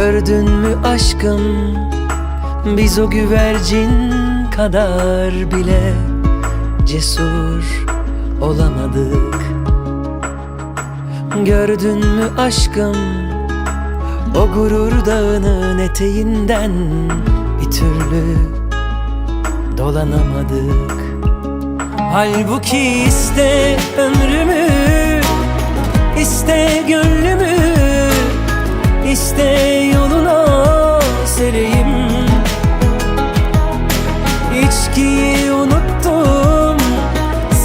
Gördün mü aşkım? Biz o güvercin kadar bile Cesur olamadık. Gördün mü aşkım? O gurur dağının eteğinden Bir türlü dolanamadık. Halbuki iste ömrümü iste gönlümü iste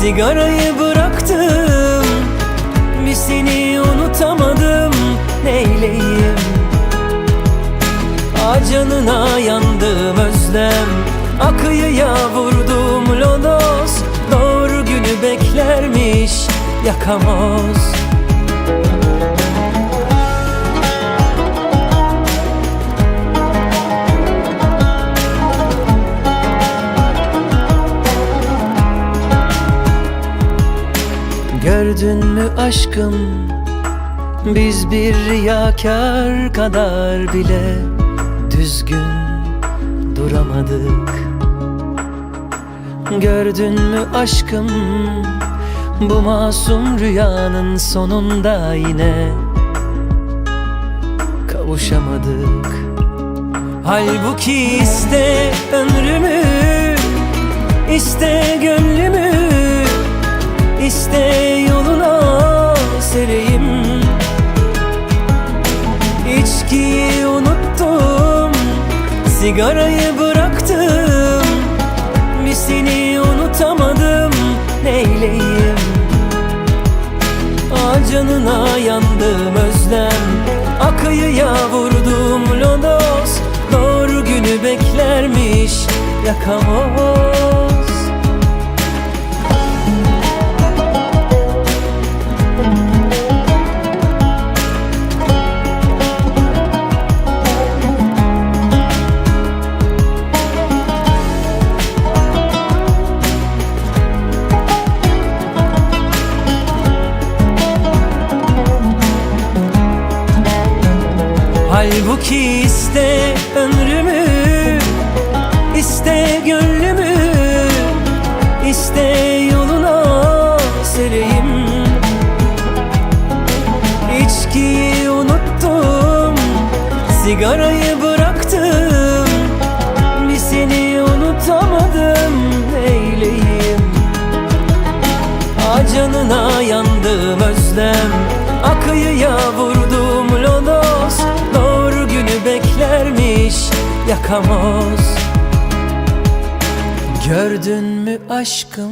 Sigarayı bıraktım. Bir seni unutamadım. Neyleyim? Acanına yandım özlem. Akıyıya vurdum lodos. Doğru günü beklermiş yakamoz Gördün mü aşkım? Biz bir riyakar kadar bile Düzgün duramadık. Gördün mü aşkım? Bu masum rüyanın sonunda yine Kavuşamadık. Halbuki iste ömrümü iste gönlümü İçkiyi unuttum. Sigarayı bıraktım. Bir seni unutamadım. Neyleyim? Acanına yandım özlem. Akıyıya vurdum lodos. Doğru günü beklermiş yakamoz Halbuki iste ömrümü iste gönlümü iste yoluna sereyim. İçkiyi unuttum Sigarayı bıraktım yakamoz Gördün mü aşkım